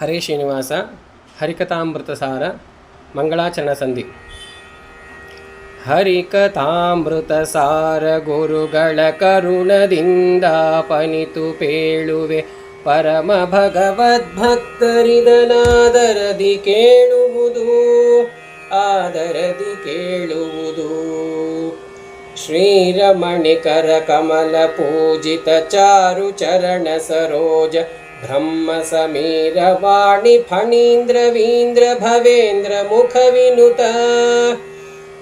ಹರೇ ಶ್ರೀನಿವಾಸ, ಹರಿಕಥಾಮೃತಸಾರ, ಮಂಗಳಾಚರಣ ಸಂಧಿ. ಹರಿಕಥಾಮೃತ ಸಾರ ಗುರುಗಳ ಕರುಣದಿಂದ ಪನಿತು ಪೇಳುವೆ. ಪರಮ ಭಗವದ್ಭಕ್ತರಿದನಾದರದಿ ಕೇಳುವುದು, ಆದರದಿ ಕೇಳುವುದು. ಶ್ರೀರಮಣಿಕರ ಕಮಲ ಪೂಜಿತ ಚಾರು ಚರಣ ಸರೋಜ ब्रह्मसमीरवाणि फणीन्द्रवीन्द्रभवेन्द्रमुखविनुता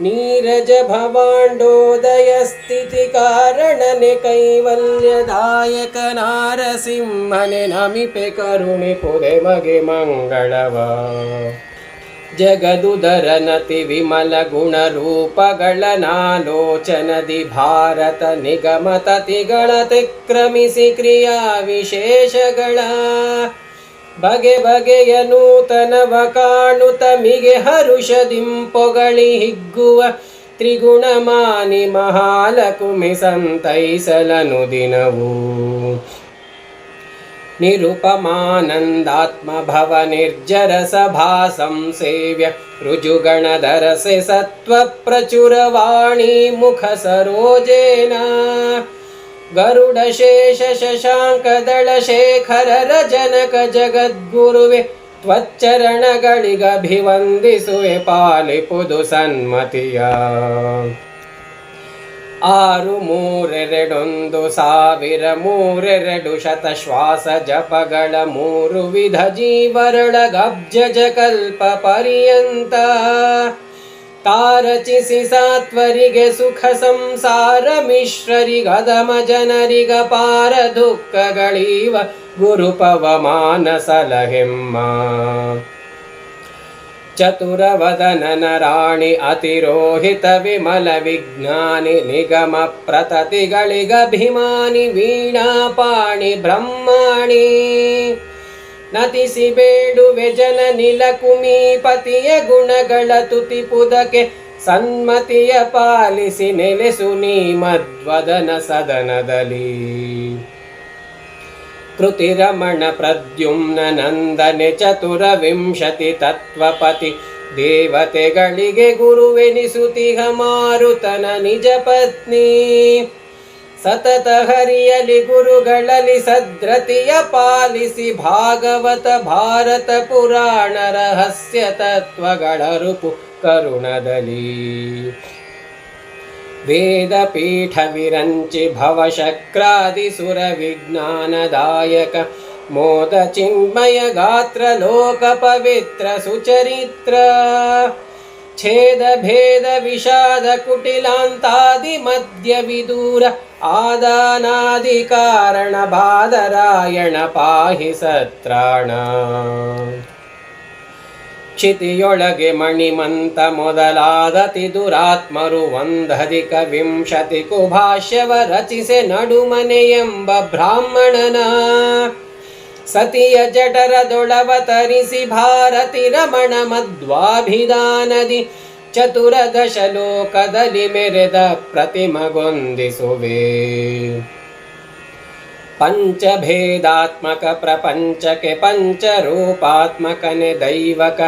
नीरजभवाण्डोदयस्थितिकारणनिकैवल्यदायक नारसिंहनि नमिपे करुणि पुरे मगे मङ्गलवा। ಜಗದುದರನತಿ ವಿಮಲ ಗುಣರೂಪಗಳ ನಾಲೋಚನದಿ ಭಾರತ ನಿಗಮತತಿಗಳ ತಿಕ್ರಮಿಸಿ ಕ್ರಿಯಾ ವಿಶೇಷಗಳ. ಬಗೆ ಬಗೆಯ ನೂತನವ ಕಾಣುತ್ತ ಮಿಗೆ ಹರುಷದಿಂಪೊಗಳಿ ಹಿಗ್ಗುವ ತ್ರಿಗುಣಮಾನಿ ಮಹಾಲಕುಮಿ ಸಂತೈಸಲನು ದಿನವೂ. निरुपमानन्दात्मभवनिर्जरसभासं सेव्य ऋजुगणधरसि सत्त्वप्रचुरवाणीमुखसरोजेन गरुडशेषशशाङ्कदलशेखररजनकजगद्गुरुवे शशाङ्कदलशेखररजनक जगद्गुरुवि त्वच्चरणगलिगभिवन्दिसु सन्मतिया ಆರು ಮೂರೆರಡೊಂದು ಸಾವಿರ ಮೂರೆರಡು ಶತ ಶ್ವಾಸ ಜಪಗಳ ಮೂರು ವಿಧ ಜೀವರಳ ಗಬ್ಜಜ ಕಲ್ಪ ಪರ್ಯಂತ. ತಾರಚಿಸಿ ಸಾತ್ವರಿಗೆ ಸುಖ ಸಂಸಾರ ಮಿಶ್ರರಿಗದಮ ಜನರಿಗ ಪಾರ ದುಃಖಗಳೀವ ಗುರುಪವಮಾನ ಸಲಹೆಮ್ಮ ಚತುರವದನನ ರಾಣಿ ಅತಿರೋಹಿತ ವಿಮಲ ವಿಜ್ಞಾನಿ ನಿಗಮ ಪ್ರತತಿಗಳಿಗಭಿಮಾನಿ ವೀಣಾಪಾಣಿ ಬ್ರಹ್ಮಾಣಿ. ನತಿಸಿ ಬೇಡುವೆ ಜನ ನಿಲಕುಮೀಪತಿಯ ಗುಣಗಳ ತುತಿಪುದಕ್ಕೆ ಸನ್ಮತಿಯ ಪಾಲಿಸಿ ನೆಲೆಸು ನೀ ಮಧ್ವದನ ಸದನದಲ್ಲಿ. ಕೃತಿರಮಣ ಪ್ರದ್ಯುಮ್ನ ನಂದನೆ ಚತುರ ವಿಂಶತಿ ತತ್ವಪತಿ ದೇವತೆಗಳಿಗೆ ಗುರುವೆನಿಸುತಿಹ ಮಾರುತನ ನಿಜ ಪತ್ನಿ. ಸತತ ಹರಿಯಲಿ ಗುರುಗಳಲ್ಲಿ ಸದ್ರತಿಯ ಪಾಲಿಸಿ ಭಾಗವತ ಭಾರತ ಪುರಾಣ ರಹಸ್ಯ ತತ್ವಗಳ ರೂಪು ಕರುಣದಲ್ಲಿ. वेदपीठविरञ्चि भवशक्रादिसुरविज्ञानदायक मोदचिन्मयगात्रलोकपवित्र सुचरित्र छेदभेदविषादकुटिलान्तादिमद्यविदूर आदानादिकारणबादरायण पाहि सत्राणा ಕ್ಷಿತಿಯೊಳಗೆ ಮಣಿಮಂತ ಮೊದಲಾದತಿ ದುರಾತ್ಮರು ಒಂದಧಿಕ ವಿಂಶತಿ ಕುಭಾಷ್ಯವ ರಚಿಸೆ ನಡುಮನೆ ಎಂಬ ಬ್ರಾಹ್ಮಣನ. ಸತಿಯ ಜಠರದೊಳವತರಿಸಿ ಭಾರತಿ ರಮಣ ಮಧ್ವಾಭಿಧಾನದಿ. ಚತುರದಶ ಲೋಕದಲ್ಲಿ ಮೆರೆದ ಪ್ರತಿಮಗೊಂದಿಸುವೆ. ಪಂಚರೂಪಾತ್ಮಕನೆ ದೈವಕ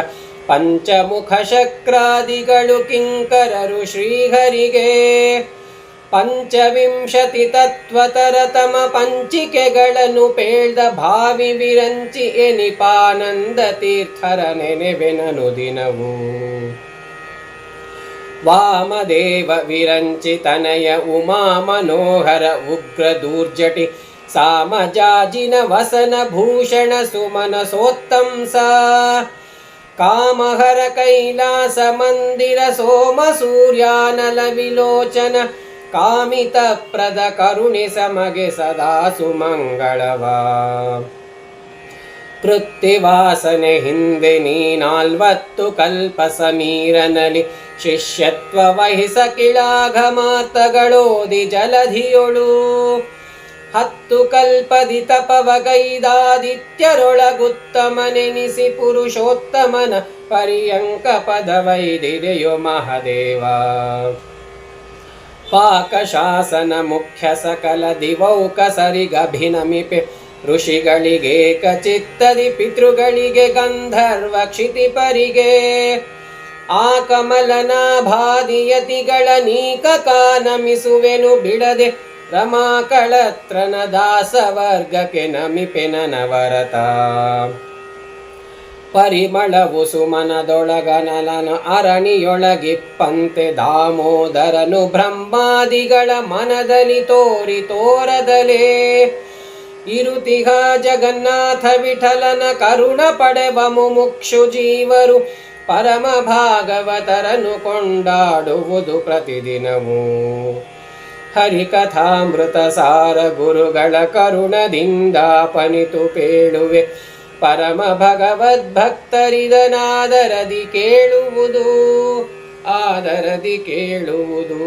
ಪಂಚಮುಖ ಶಕ್ರಾದಿಗಳು ಕಿಂಕರರು ಶ್ರೀಹರಿಗೆ. ಪಂಚವಿಂಶತಿ ತತ್ವತರತಮ ಪಂಚಿಕೆಗಳನ್ನು ಪೇಳ್ದ ಭಾವಿ ವಿರಂಚಿ ಎನಿಪಾನಂದ ತೀರ್ಥರ ನೆನೆವೆನನು ದಿನವು. ವಾಮದೇವ ವಿರಂಚಿತನಯ ಉಮಾ ಮನೋಹರ ಉಗ್ರ ದೂರ್ಜಟಿ ಸಾಮಜಾಜಿನ ವಸನ ಭೂಷಣ ಸುಮನ ಸಾ ಕಾಮಹರ ಕೈಲಾಸ ಮಂದಿರ ಸೋಮ ಸೂರ್ಯಾನಲ ವಿಲೋಚನ ಕಾಮಿತ ಪ್ರದ ಕರುಣಿ ಸಮಗೆ ಸದಾ ಸುಮಂಗಳವಾ ಕೃತ್ತಿವಾಸನೆ ಹಿಂದೆ ನೀ ನಾಲ್ವತ್ತು ಕಲ್ಪ ಸಮೀರನಲಿ ಶಿಷ್ಯತ್ವ ವಹಿಸ ಕಿಳಾಘ ಮಾತಗಳೋದಿ ಜಲಧಿಯೊಳು ಹತ್ತು ಕಲ್ಪದಿ ತಪವಗೈದಾದಿತ್ಯರೊಳಗುತ್ತಮನೆನಿಸಿ ಪುರುಷೋತ್ತಮನ ಪರ್ಯಂಕ ಪದವೈದಿದೆಯೋ ಮಹದೇವ. ಪಾಕಶಾಸನ ಮುಖ್ಯ ಸಕಲ ದಿವೌಕ ಸರಿಗಭಿನಮಿಪೆ ಋಷಿಗಳಿಗೆ ಕಚಿತ್ತದಿ ಪಿತೃಗಳಿಗೆ ಗಂಧರ್ವ ಕ್ಷಿತಿಪರಿಗೆ. ಆ ಕಮಲನಾಭಾದಿಯತಿಗಳ ನೀಕ ಕಾನಮಿಸುವೆನು ಬಿಡದೆ ರಮಾ ದಾಸವರ್ಗಕ್ಕೆ ನಮಿಪೆ ನವರತ ಪರಿಮಳವು ಸುಮನದೊಳಗನಲನು ಅರಣಿಯೊಳಗಿಪ್ಪಂತೆ ದಾಮೋದರನು ಬ್ರಹ್ಮಾದಿಗಳ ಮನದಲ್ಲಿ ತೋರಿ ತೋರದಲೇ. ಇರುತಿಹ ಜಗನ್ನಾಥ ವಿಠಲನ ಕರುಣ ಪಡೆವ ಮುಮುಕ್ಷು ಜೀವರು ಪರಮ ಭಾಗವತರನು ಕೊಂಡಾಡುವುದು ಪ್ರತಿದಿನವೂ. ಹರಿಕಥಾಮೃತ ಸಾರ ಗುರುಗಳ ಕರುಣದಿಂದ ಪನಿತು ಪೇಳುವೆ. ಪರಮ ಭಗವದ್ಭಕ್ತರಿದನಾದರದಿ ಕೇಳುವುದು ಆದರದಿ ಕೇಳುವುದು.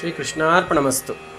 ಶ್ರೀಕೃಷ್ಣಾರ್ಪಣಮಸ್ತು.